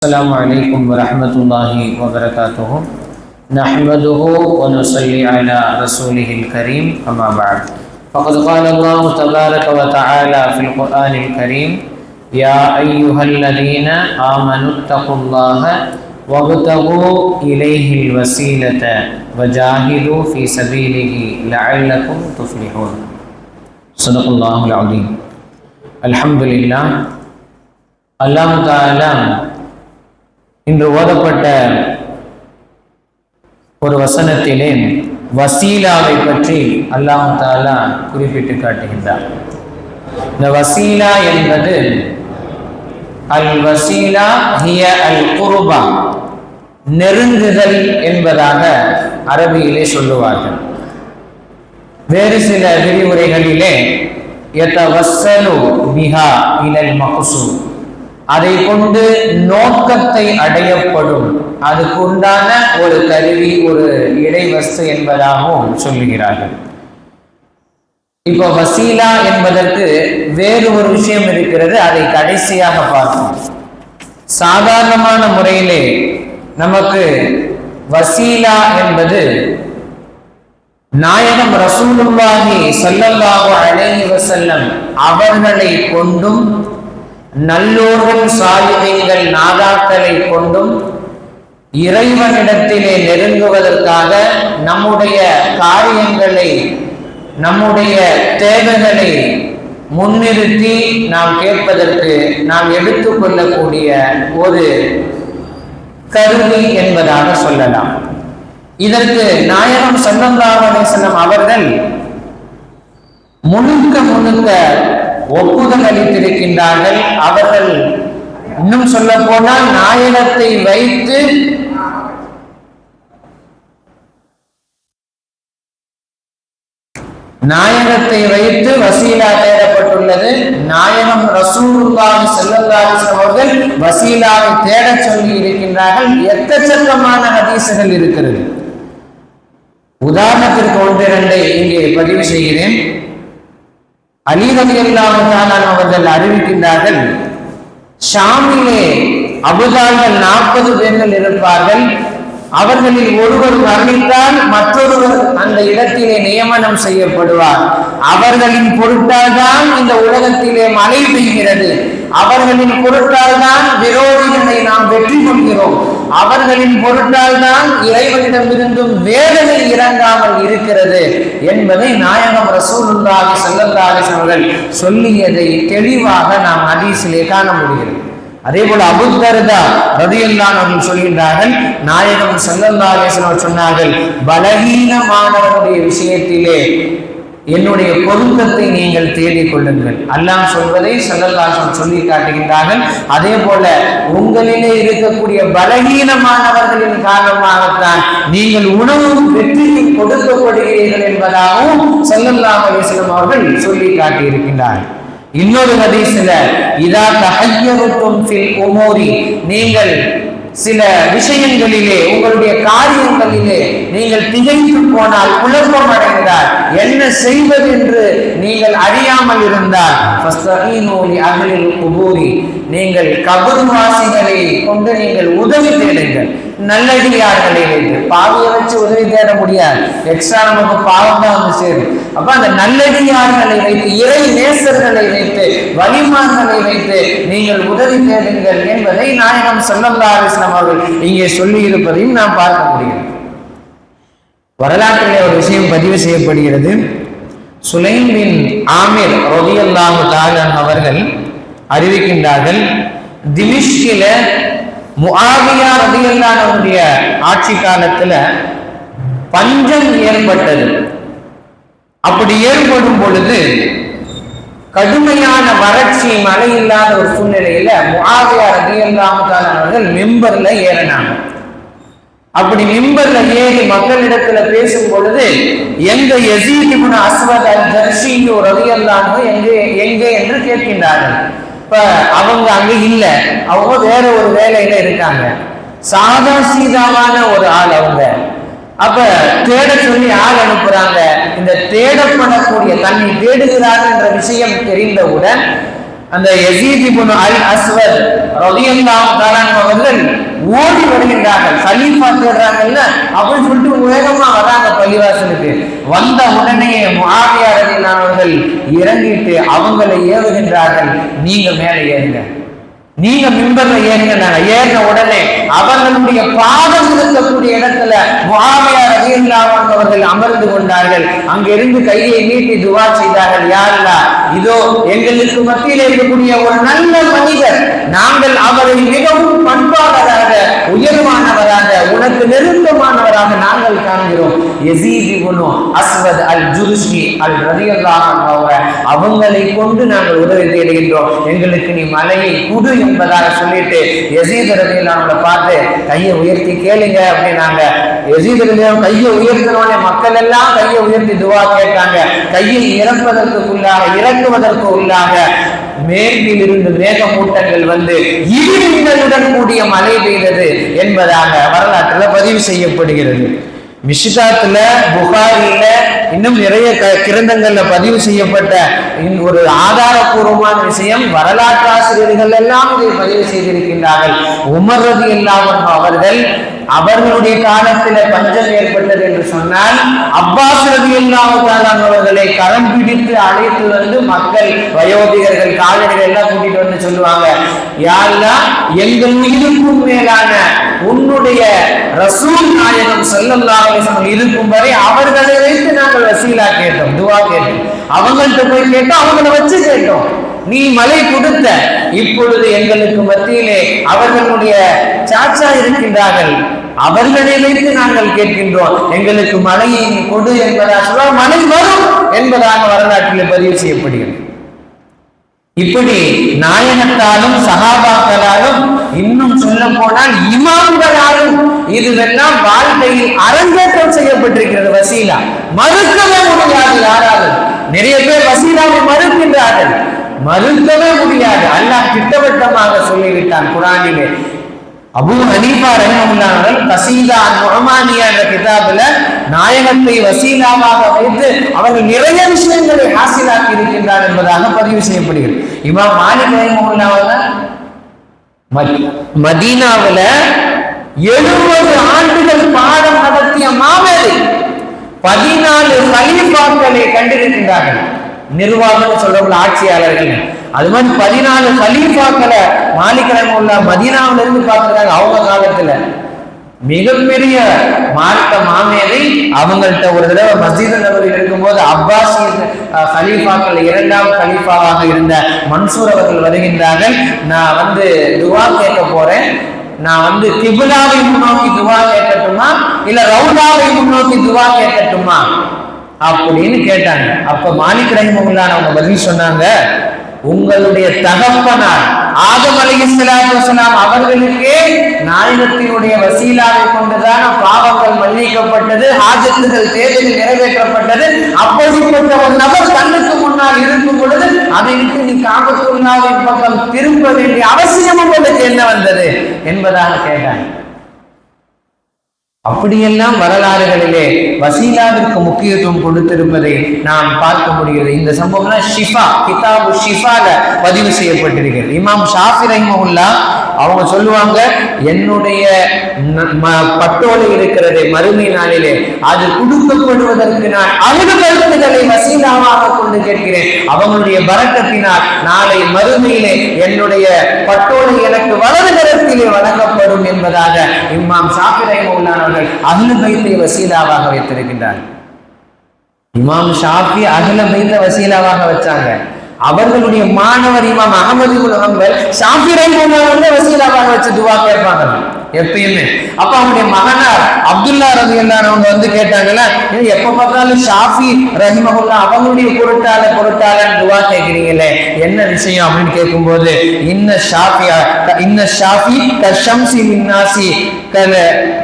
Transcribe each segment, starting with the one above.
السلام عليكم ورحمة الله وبركاته. نحمده ونصلي على رسوله الكريم أما بعد. فقد قال الله تبارك وتعالى في القرآن الكريم يا أيها الذين آمنوا اتقوا الله وابتغوا إليه الوسيلة وجاهدوا في سبيله لعلكم تفلحون. صدق الله العظيم. الحمد لله. الله تعالى இன்று ஓதப்பட்ட ஒரு வசனத்திலே வசீலாவை பற்றி அல்லாஹ் தாலா குறிப்பிட்டு காட்டுகின்றார். இந்த வசீலா என்பது அல் வசீலா ஹிய அல் குருபா நெருங்குதல் என்பதாக அரபியிலே சொல்லுவார்கள். வேறு சில விரிவுரைகளிலே யதவஸ்ஸலு பிஹா இலல் மகசூ அதை கொண்டு நோக்கத்தை அடையப்படும். அதுக்கு உண்டான ஒரு கருவி ஒரு இடைவஸ்து என்பதாகவும் சொல்லுகிறார்கள். இப்போ வசீலா என்பதற்கு வேறு ஒரு விஷயம் இருக்கிறது. அதை கடைசியாக பார்ப்போம். சாதாரணமான முறையிலே நமக்கு வசீலா என்பது நாயகம் ரசூலுல்லாஹி சொல்லல்லாவோ அலைஹி வசல்லம் அவர்களை கொண்டும் நல்லோர்கள் சாலிகைகள் நாதாக்களை கொண்டும் இறைவனிடத்திலே நெருங்குவதற்காக நம்முடைய காரியங்களை நம்முடைய தேவைகளை முன்னிறுத்தி நாம் கேட்பதற்கு நாம் எடுத்துக்கொள்ளக்கூடிய ஒரு கருவி என்பதாக சொல்லலாம். இதற்கு நாயகம் சல்லல்லாஹு அவர்கள் முழுக்க முழுக்க ஒப்புதல் அளித்திருக்கின்றார்கள் அவர்கள் இன்னும் சொல்ல போனால் நாயகத்தை வைத்து நாயகத்தை வைத்து வசீலா தேடப்பட்டுள்ளது. நாயகம் ரசூலுல்லாஹி ஸல்லல்லாஹு அவர்கள் வசீலாவை தேடச் சொல்லி இருக்கின்றார்கள். எக்கச்சக்கமான ஹதீசுகள் இருக்கிறது. உதாரணத்திற்கு ஒன்றிரண்டை இங்கே பதிவு செய்கிறேன். அலி ரவி அவர்கள் அறிவிக்கின்றார்கள் ஷாமிலே அபுதார்கள் நாற்பது பேர்கள் இருப்பார்கள் அவர்களில் ஒருவர் மரணித்தால் மற்றொருவர் அந்த இடத்திலே நியமனம் செய்யப்படுவார். அவர்களின் பொருட்டால்தான் இந்த உலகத்திலே மழை பெய்கிறது. அவர்களின் பொருட்டால்தான் விரோதிகளை நாம் வெற்றி கொள்கிறோம். அவர்களின் பொருட்டால்தான் இறைவனிடமிருந்தும் வேதனை இறங்காமல் இருக்கிறது. என்பதை நாயகம் ரசூலுல்லாஹி சல்லல்லாஹி அவர்கள் சொல்லியதை தெளிவாக நாம் ஹதீஸிலே காண முடிகிறது. அதே போல அபுத்தரதா ரதியல்லான் அவர்கள் சொல்கின்றார்கள் நாயகம் சல்லல்லாஹி அலிஸ்லாம் சொன்னார்கள் பலகீனமானவருடைய விஷயத்திலே என்னுடைய பொருத்தத்தை நீங்கள் தேடிக் கொள்ளுங்கள். அல்லாம் சொல்வதை சல்லல்லாசம் சொல்லி காட்டுகின்றார்கள். அதே போல உங்களிலே இருக்கக்கூடிய பலகீனமானவர்களின் காரணமாகத்தான் நீங்கள் உணவும் வெற்றியும் கொடுக்கப்படுகிறீர்கள் என்பதாகவும் சல்லல்லாஹ் அலிஸ்லாம் அவர்கள் சொல்லி காட்டியிருக்கின்றார்கள். இன்னொரு ஹதீஸ்ல இதா தஹய்யருக்கும் ஃபில் நீங்கள் சில விஷயங்களிலே உங்களுடைய காரியங்களிலே நீங்கள் திகைத்து போனால் குழப்பம் அடைந்தால் என்ன செய்வது என்று நீங்கள் அறியாமல் இருந்தால் அகலில் குபூரி. நீங்கள் கபர்வாசிகளை கொண்டு நீங்கள் உதவி தேடுங்கள். நல்லடியார்களை வைத்து பாவியை வச்சு உதவி தேட முடியாது. எக்ஸ்ட்ரா நமக்கு பாவம் தான் வந்து சேரும். அப்ப அந்த நல்லடியார்களை வைத்து இறை நேசர்களை வைத்து வலிமான்களை வைத்து நீங்கள் உதவி தேடுங்கள் என்பதை நாயகம் சொல்லல்லா அலிஸ்லாம் அவர்கள் இங்கே சொல்லி இருப்பதையும் நாம் பார்க்க முடியும் வரலாற்றிலே ஒரு விஷயம் பதிவு செய்யப்படுகிறது. சுலைமின் ஆமீர் ஆமிர் தாலன் அவர்கள் அறிவிக்கின்றார்கள். திமிஷ்கில முஆவியா ரதியல்லானவருடைய ஆட்சி காலத்துல பஞ்சம் ஏற்பட்டது. அப்படி ஏற்படும் பொழுது கடுமையான வறட்சி மழை இல்லாத ஒரு சூழ்நிலையில முஆவியா ரதியல்லாஹு அவர்கள் மெம்பர்ல ஏறினாங்க. அப்படி மிம்பர்ல ஏறி மக்களிடத்துல பேசும் பொழுது எங்க எசீதிபுன இப்னு அஸ்வத் அல் ஒரு ரலியல்லாஹு எங்கே எங்கே என்று கேட்கின்றார்கள். இப்ப அவங்க அங்க இல்ல. அவங்க வேற ஒரு வேலையில இருக்காங்க. சாதா சீதாவான ஒரு ஆள் அவங்க. அப்ப தேட சொல்லி ஆள் அனுப்புறாங்க. இந்த தேடப்படக்கூடிய தன்னை தேடுகிறார் என்ற விஷயம் தெரிந்தவுடன் அந்த யசீத் இப்னு அல் அஸ்வர் ரலியல்லாஹு தஆலா அவர்கள் ஓடி வருகின்றார்கள். கலீஃபா தேடுறாங்கல்ல அப்படின்னு சொல்லிட்டு வேகமா வராங்க பள்ளிவாசலுக்கு. வந்த உடனே முஆவியா ரலியல்லாஹு அவர்கள் இறங்கிட்டு அவங்களை ஏவுகின்றார்கள். நீங்க மேலே ஏறுங்க. நீங்க மிம்பர்ல ஏறுங்க. நாங்க ஏறின உடனே அவர்களுடைய பாதம் இருக்கக்கூடிய இடத்துல முகாமியா ரலியல்லாஹு அவர்கள் அமர்ந்து கொண்டார்கள். அங்கிருந்து கையை நீட்டி துவா செய்தார்கள். யாருலா இதோ எங்களுக்கு மத்தியில் இருக்கக்கூடிய ஒரு நல்ல மனிதர். நாங்கள் அவரை மிகவும் பண்பாளராக உயர்வானவராக உனக்கு நெருக்கமானவராக நாங்கள் காண்கிறோம். யசீத் அஸ்வத் அல் ஜுருஷி அல் ரலியல்லாஹு அவங்க அவங்களை கொண்டு நாங்கள் உதவி தேடுகின்றோம். எங்களுக்கு நீ மலையை குடு என்பதாக சொல்லிட்டு எசீத் ரலியல்லாஹு பார்த்து கையை உயர்த்தி கேளுங்க அப்படின்னாங்க. யசீத் கையை உயர்த்தினோடனே மக்கள் எல்லாம் கையை உயர்த்தி துவா கேட்டாங்க. கையை இறப்பதற்குள்ளாக இறக்குவதற்கு உள்ளாக மேற்கில் இருந்து மேகமூட்டங்கள் வந்து இடிமின்னலுடன் கூடிய மழை பெய்தது என்பதாக வரலாற்றுல பதிவு செய்யப்படுகிறது. மிஷிதாத்துல புகாரில இன்னும் நிறைய க- கிரந்தங்கள்ல பதிவு செய்யப்பட்ட இன் ஒரு ஆதாரபூர்வமான விஷயம் வரலாற்று ஆசிரியர்கள் எல்லாம் இதை பதிவு செய்திருக்கின்றார்கள். உமர் ரதி அவர்கள் அவர்களுடைய காலத்துல பஞ்சம் ஏற்பட்டது என்று சொன்னால் அப்பாஸ் ரதி அவர்களை கரம் பிடித்து அழைத்து வந்து மக்கள் வயோதிகர்கள் கால்நடைகள் எல்லாம் கூட்டிட்டு வந்து சொல்லுவாங்க யாரெல்லாம் எங்கள் உயிருக்கும் மேலான உன்னுடைய ரசூல் நாயகம் ஸல்லல்லாஹு இருக்கும் வரை அவர்களை வைத்து நாங்கள் வசீலா கேட்டோம் துவா கேட்டோம். அவங்கள்ட்ட போய் கேட்டோம் அவங்கள வச்சு கேட்டோம். நீ மலை கொடுத்த இப்பொழுது எங்களுக்கு மத்தியிலே அவர்களுடைய சாச்சா இருக்கின்றார்கள். அவர்களை வைத்து நாங்கள் கேட்கின்றோம். எங்களுக்கு மலையை கொடு என்பதாக சொன்னால் மலை வரும் என்பதாக வரலாற்றில் பதிவு செய்யப்படுகிறது. இப்படி நாயகத்தாலும் சகாபாக்களாலும் இன்னும் சொல்ல போனால் இமாம்களாலும் இதுவெல்லாம் வாழ்க்கையில் அரங்கேற்றம் செய்யப்பட்டிருக்கிறது வசீலா. மறுக்கவே முடியாது யாராலும் நிறைய பேர் வசீலாவை மறுக்கின்றார்கள். மறுக்கவே முடியாது. அல்லாஹ் திட்டவட்டமாக சொல்லிவிட்டான் குரானிலே. அபு ஹனீஃபா ரஹிமஹுல்லாஹ் கசீதா நுஅமானியா என்ற கிதாபில் நாயகத்தை வசீலாவாக வைத்து அவர்கள் நிறைய விஷயங்களை ஹாசிலாக்கி இருக்கின்றார் என்பதாக பதிவு செய்யப்படுகிறது. இமாம் மாலிக் ரஹிமஹுல்லாஹ் மத்- மதீனாவுல எழுபது ஆண்டுகள் பாடம் நடத்திய மாமேதை பதினாலு கலீஃபாக்களை கண்டிருக்கின்றார்கள். நிர்வாகம் சொல்றவங்க ஆட்சியாளர்கள். அது மாதிரி பதினாலு கலீஃபாக்களை மாலிகரம் உள்ள மதீனாவிலிருந்து பார்த்துருக்காங்க அவங்க காலத்துல மிகப்பெரிய மார்க்க மாமேதை அவங்கள்ட்ட ஒரு தடவை மஸ்ஜித் நபரில் இருக்கும்போது அப்பாசி ஹலீஃபாக்கள் இரண்டாம் கலீஃபாவாக இருந்த மன்சூர் அவர்கள் வருகின்றார்கள். நான் வந்து துவா கேட்க போறேன். நான் வந்து திபுலாவை முன்னோக்கி துவா கேட்கட்டுமா? இல்ல ரவுடாவை முன்னோக்கி துவா கேட்கட்டுமா? அப்படின்னு கேட்டாங்க. அப்ப மாலிக் ரஹிமுல்லான் அவங்க பதில் சொன்னாங்க. உங்களுடைய தகப்பனார் ஆதம் அலைஹிஸ்ஸலாத்து வஸலாம் அவர்களுக்கு நாயகத்தினுடைய வசீலாவை கொண்டுதான் பாவங்கள் மன்னிக்கப்பட்டது ஆஜத்துகள் தேவைகள் நிறைவேற்றப்பட்டது. அப்படிப்பட்ட ஒரு நபர் கண்ணுக்கு முன்னால் இருக்கும் பொழுது அதை விட்டு நீ காபத்துல்லாவின் பக்கம் திரும்ப வேண்டிய அவசியம் உங்களுக்கு என்ன வந்தது என்பதாக கேட்டாங்க அப்படியெல்லாம் வரலாறுகளிலே வசீலாவிற்கு முக்கியத்துவம் கொடுத்திருப்பதை நாம் பார்க்க முடிகிறது. இந்த சம்பவம்னா ஷிஃபா கிதாபு ஷிஃபால பதிவு செய்யப்பட்டிருக்கிறது. இமாம் ஷாஃபி ரஹிமஹுல்லா அவங்க சொல்லுவாங்க என்னுடைய பட்டோலை இருக்கிறது மறுமை நாளிலே அது கொடுக்கப்படுவதற்கு நான் அழுது கருத்துக்களை வசீலாவாக கொண்டு கேட்கிறேன். அவங்களுடைய பரக்கத்தினால் நாளை மறுமையிலே என்னுடைய பட்டோலை எனக்கு வளருகிறது உலகத்திலே வழங்கப்படும் என்பதாக இம்மாம் சாப்பிரை ரஹிமஹுல்லான் அவர்கள் அஹ்லு பைத்தை வசீலாவாக வைத்திருக்கின்றார். இமாம் ஷாஃபி அகில பைத்த வசீலாவாக வச்சாங்க. அவர்களுடைய மாணவர் இமாம் அகமது இப்னு ஹம்பல் ஷாஃபி வசீலாவாக வச்சு துவா கேட்பாங்க எப்பயுமே. அப்ப அவனுடைய மகனார் அப்துல்லா ரதி அவங்க வந்து கேட்டாங்கல்ல எப்ப பார்த்தாலும் ஷாஃபி ரஹிமஹுல்லா அவங்களுடைய பொருட்டால பொருட்டாலன்னு துவா கேட்கிறீங்களே என்ன விஷயம்? அப்படின்னு கேட்கும்போது இன்ன ஷாஃபியா இன்ன ஷாஃபி கஷம்சி மின்னாசி கல்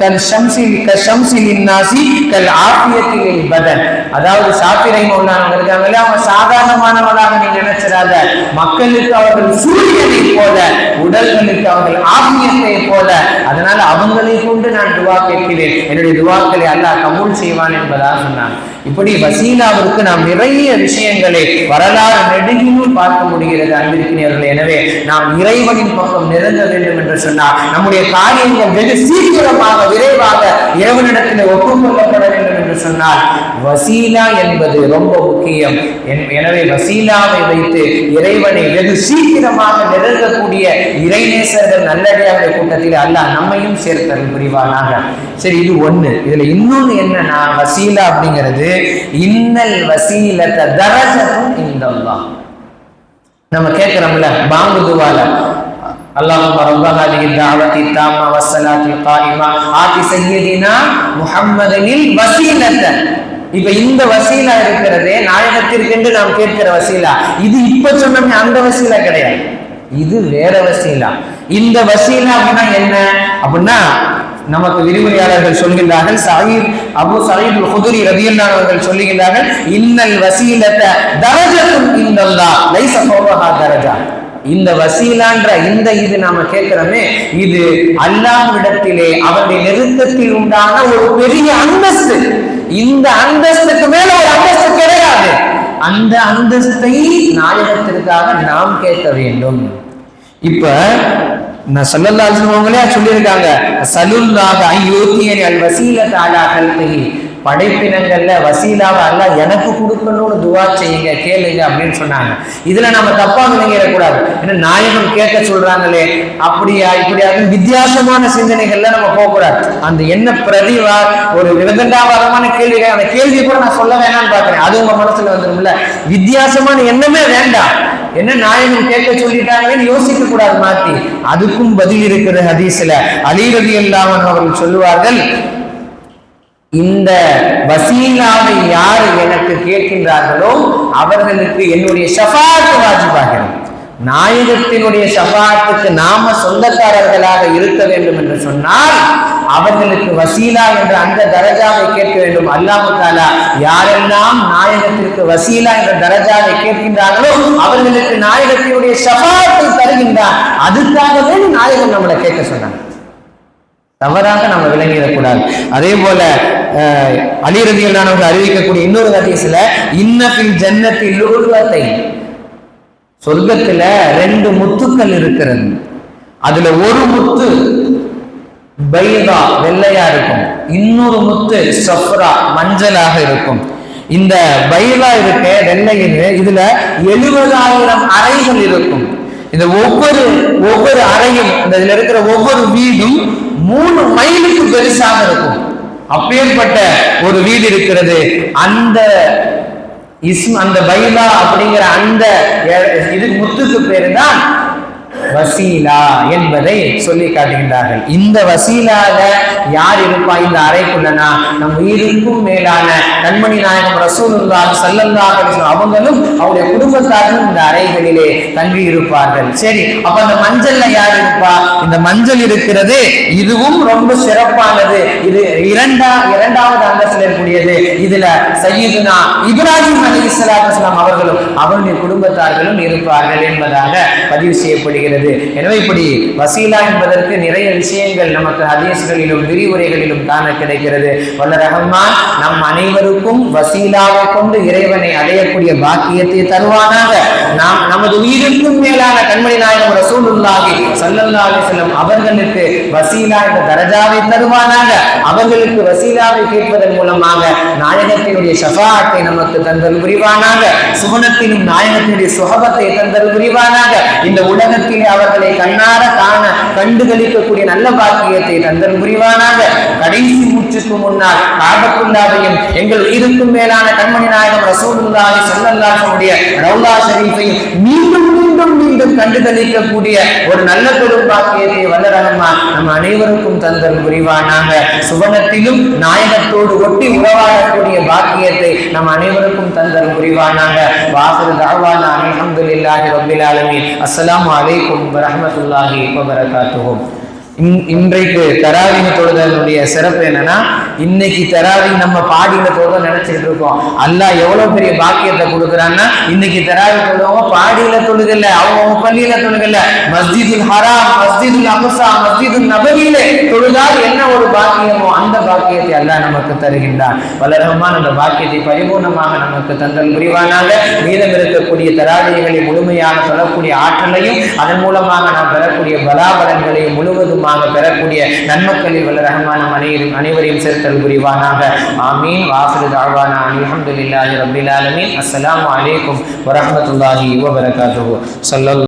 கல் ஷம்சி கஷம்சி மின்னாசி கல் ஆஃபியத்தில் பதன். அதாவது ஷாஃபி ரஹிமஹுல்லா அவங்க இருக்காங்களே அவங்க சாதாரணமானவராக நீ நினைச்சிடாத. மக்களுக்கு அவர்கள் சூரியனை போல உடல்களுக்கு அவர்கள் ஆத்மியத்தை போல அதனால அவங்களை கொண்டு நான் துவா கேட்கிறேன். என்னுடைய துவாக்களை அல்லாஹ் கபூல் செய்வான் என்பதாக சொன்னான். இப்படி வசீலாவிற்கு நாம் நிறைய விஷயங்களை வரலாறு நெடுகிலும் பார்க்க முடிகிறது அன்பிருக்கிறீர்கள் எனவே நாம் இறைவனின் பக்கம் நிறங்க வேண்டும் என்று சொன்னால் நம்முடைய காரியங்கள் வெகு சீக்கிரமாக விரைவாக இறைவனிடத்தில் ஒப்புக்கொள்ளப்பட வேண்டும் என்று சொன்னால் வசீலா என்பது ரொம்ப முக்கியம். எனவே வசீலாவை வைத்து இறைவனை வெகு சீக்கிரமாக நெருங்கக்கூடிய இறைநேசர்கள் நல்லடியார்கள் கூட்டத்தில் அல்ல நம்மையும் சேர்த்தல் புரிவானாக. சரி இது ஒண்ணு. இதுல இன்னொன்னு என்னன்னா வசீலா அப்படிங்கிறது இன்னல் வசீலத்தை தரஜத்தும் இந்த நம்ம கேட்கிறோம்ல பாங்கு துவால. اللهم رب هذه الدعوة التامة والصلاة القائمة آت سيدنا محمد الوسيلة இப்ப இந்த வசீலா இருக்கிறதே நாயகத்திற்கென்று நாம் கேட்கிற வசீலா இது இப்ப சொன்னோமே அந்த வசீலா கிடையாது இது வேற வசீலா இந்த வசீலா அப்படின்னா என்ன அப்படின்னா நமக்கு விரிவுரையாளர்கள் சொல்கின்றார்கள் சயீத் அபு சயீத் குதுரி ரதியல்லான் அவர்கள் சொல்லுகின்றார்கள் இன்னல் வசீலத்த தரஜத்தும் இந்தல்லா லைஸ ஃபௌகஹா தரஜா இந்த வசீலான்ற இந்த இது நாம கேட்கிறோமே இது அல்லாஹ்விடத்திலே அவருடைய நெருக்கத்தில் உண்டான ஒரு பெரிய அந்தஸ்து. இந்த அந்தஸ்துக்கு மேல ஒரு அந்தஸ்து கிடையாது. அந்த அந்தஸ்தை நாயகத்திற்காக நாம் கேட்க வேண்டும். இப்ப நான் சல்லல்லா அவங்களே சொல்லியிருக்காங்க சலுல்லாக ஐயோத்தியன் அல் வசீல அலா படைப்பினங்கள்ல வசீலாவை அல்ல எனக்கு கொடுக்கணும்னு துவா செய்யுங்க கேளுங்க அப்படின்னு சொன்னாங்க. இதுல நம்ம தப்பா நினைக்கிறக்கூடாது ஏன்னா நாயகம் கேட்க சொல்றாங்களே அப்படியா இப்படியா வித்தியாசமான சிந்தனைகள்ல நம்ம போகக்கூடாது. அந்த என்ன பிரதிவா ஒரு விதண்டாவாதமான கேள்விகள் அந்த கேள்வியை கூட நான் சொல்ல வேணாம்னு பாக்குறேன் அது உங்க மனசுல வந்துரும்ல. வித்தியாசமான எண்ணமே வேண்டாம். என்ன நாயகம் கேட்க சொல்லிட்டாங்கன்னு யோசிக்க கூடாது மாத்தி. அதுக்கும் பதில் இருக்கிற ஹதீஸ்ல அலிரதி இல்லாமல் அவர்கள் சொல்லுவார்கள் இந்த வசீலாவை யார் எனக்கு கேட்கின்றார்களோ அவர்களுக்கு என்னுடைய ஷஃபாத்து வாஜிபாகிறது. நாயகத்தினுடைய ஷஃபாத்துக்கு நாம சொந்தக்காரர்களாக இருக்க வேண்டும் என்று சொன்னால் அவர்களுக்கு வசீலா என்ற அந்த தரஜாவை கேட்க வேண்டும். அல்லாஹு தாலா யாரெல்லாம் நாயகத்திற்கு வசீலா என்ற தரஜாவை கேட்கின்றார்களோ அவர்களுக்கு நாயகத்தினுடைய ஷஃபாத்தை தருகின்றார். அதுக்காகவே நாயகம் நம்மளை கேட்க சொன்னாங்க தவறாக நம்ம விளங்கிடக்கூடாது. அதே போல அஹ், நான் ரதியல்லானவர்கள் அறிவிக்கக்கூடிய இன்னொரு ஹதீஸ்ல இன்னபில் ஜன்னத்தில் உருவத்தை. சொர்க்கத்துல ரெண்டு முத்துக்கள் இருக்கிறது. அதுல ஒரு முத்து பைதா வெள்ளையா இருக்கும். இன்னொரு முத்து சஃப்ரா மஞ்சளாக இருக்கும். இந்த பைதா இருக்க வெள்ளையில இதுல எழுபதாயிரம் அறைகள் இருக்கும். இந்த ஒவ்வொரு ஒவ்வொரு அறையும் இந்த இதுல இருக்கிற ஒவ்வொரு வீடும் மூணு மைலுக்கு பெருசாக இருக்கும். அப்பேற்பட்ட ஒரு வீடு இருக்கிறது. அந்த இஸ்ம் அந்த பைலா அப்படிங்கிற அந்த இது முத்துக்கு பேரு தான் வசீலா என்பதை சொல்லி காட்டுகின்றார்கள். இந்த வசீலால யார் இருப்பா? இந்த அறைக்குள்ளனா? நம் உயிருக்கும் மேலான கண்மணி நாயகம் ரசூலுல்லா ஸல்லல்லாஹு அவங்களும் அவருடைய குடும்பத்தாரும் இந்த அறைகளிலே தங்கி இருப்பார்கள். சரி அப்ப அந்த மஞ்சள்ல யார் இருப்பா? இந்த மஞ்சள் இருக்கிறது இதுவும் ரொம்ப சிறப்பானது. இது இரண்டா இரண்டாவது அந்தஸ்தில் இருக்கக்கூடியது. இதுல சையீதுனா இப்ராஹிம் அலி வஸலாம் அவர்களும் அவருடைய குடும்பத்தார்களும் இருப்பார்கள் என்பதாக பதிவு செய்யப்படுகிறது. எனவே இப்படி வசீலா என்பதற்கு நிறைய விஷயங்கள் நமக்கு ஹதீஸ்களிலும் விரிவுரைகளிலும் காண கிடைக்கிறது. வல்ல ரஹ்மான் நம் அனைவருக்கும் வசீலாவை கொண்டு இறைவனை அடையக்கூடிய பாக்கியத்தை தருவானாக. நாம் நமது உயிருக்கும் மேலான கண்மணி நாயகம் ரசூலுல்லாஹி ஸல்லல்லாஹு அலைஹி அவர்களுக்கு வசீலா என்ற தரஜாவை தருவானாக. அவர்களுக்கு வசீலாவை கேட்பதன் மூலமாக நாயகத்தினுடைய ஷஃபாத்தை நமக்கு தந்தல் புரிவானாக. சுகுணத்திலும் நாயகத்தினுடைய சுகபத்தை தந்தல் புரிவானாக. இந்த உலகத்திலே அவர்களை கண்ணார காண கண்டுகளிக்கக்கூடிய நல்ல பாக்கியத்தை தந்தன் புரிவானாக. கடைசி மூச்சுக்கு முன்னால் காபத்துல்லாவையும் எங்கள் உயிருக்கும் மேலான கண்மணி நாயகம் ரசூலுல்லாஹி ஸல்லல்லாஹு ரவுலா ஷரீஃபையும் மீண்டும் மீண்டும் மீண்டும் கண்டுகளிக்கக்கூடிய ஒரு நல்ல பெரும் பாக்கியத்தை வல்ல நம் அனைவருக்கும் தந்தல் புரிவானாக. சுவனத்திலும் நாயகத்தோடு ஒட்டி உறவாடக்கூடிய பாக்கியத்தை நம் அனைவருக்கும் தந்தல் புரிவானாக. வாசல் தாவானா அல்ஹம்துலில்லாஹி ரப்பில் ஆலமீன். அஸ்லாம் வலைக்கும் வரமத்துல்லாஹி வபரகாத்துவோம் இன்றைக்கு தராவின தொழுதனுடைய சிறப்பு என்னன்னா இன்னைக்கு தராவி நம்ம பாடியில தொழுத நினைச்சிட்டு இருக்கோம். அல்லாஹ் எவ்வளவு பெரிய பாக்கியத்தை கொடுக்குறான்னா இன்னைக்கு தராவி தொழுவங்க பாடியில தொழுகல அவங்க அவங்க பள்ளியில தொழுகல. மஸ்ஜிதுல் ஹராம் மஸ்ஜிதுல் அமசா மஸ்ஜிதுல் நபவியில தொழுதால் என்ன ஒரு பாக்கியமோ அந்த பாக்கியத்தை அல்லாஹ் நமக்கு தருகின்றான். வளரகமான அந்த பாக்கியத்தை பரிபூர்ணமாக நமக்கு தந்தல் புரிவானாக. மீதம் இருக்கக்கூடிய தராவிகளை முழுமையாக சொல்லக்கூடிய ஆற்றலையும் அதன் மூலமாக நாம் பெறக்கூடிய பலாபலன்களையும் முழுவதுமாக பெறக்கூடிய நன்மக்களில் வல்ல ரஹ்மான அனைவரும் அனைவரையும் சேர்த்தல் புரிவானாக. ஆமீன். வாசல் தாழ்வானா. அலமதுல்லாஹி ரப்பில் ஆலமீன். அஸ்ஸலாமு அலைக்கும் வரஹ்மத்துல்லாஹி வபரகாத்துஹு. ஸல்லல்லாஹு